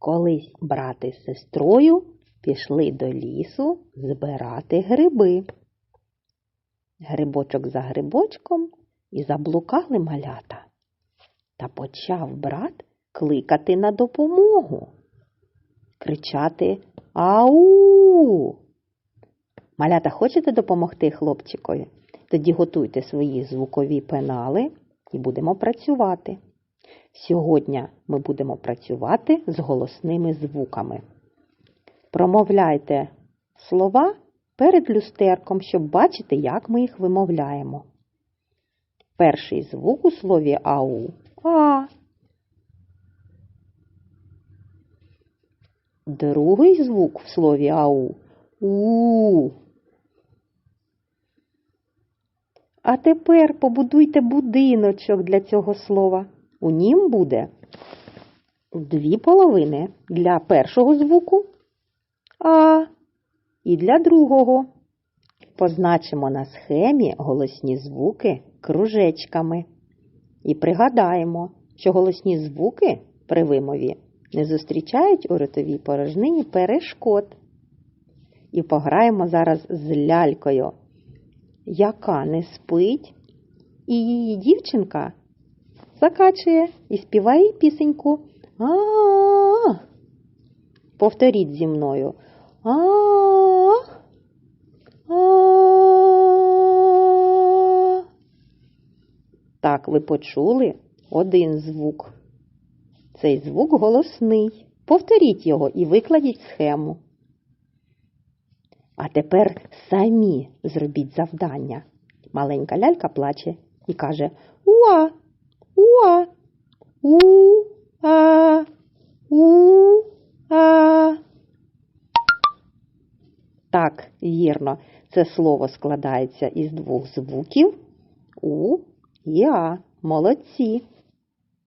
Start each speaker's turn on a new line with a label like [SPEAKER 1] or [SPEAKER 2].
[SPEAKER 1] Колись брат із сестрою пішли до лісу збирати гриби. Грибочок за грибочком і заблукали малята. Та почав брат кликати на допомогу, кричати Ау. Малята, хочете допомогти хлопчикові? Тоді готуйте свої звукові пенали і будемо працювати. Сьогодні ми будемо працювати з голосними звуками. Промовляйте слова перед люстерком, щоб бачити, як ми їх вимовляємо. Перший звук у слові ау а. Другий звук в слові ау у. А тепер побудуйте будиночок для цього слова. У нім буде дві половини для першого звуку А і для другого. Позначимо на схемі голосні звуки кружечками. І пригадаємо, що голосні звуки при вимові не зустрічають у ротовій порожнині перешкод. І пограємо зараз з лялькою, яка не спить, і її дівчинка закачує і співає пісеньку. а а Повторіть зі мною. а а Так, ви почули один звук. Цей звук голосний. Повторіть його і викладіть схему. А тепер самі зробіть завдання. Маленька лялька плаче і каже Уа, уа, у-а, у-а. Так, вірно, це слово складається із двох звуків У і А. Молодці.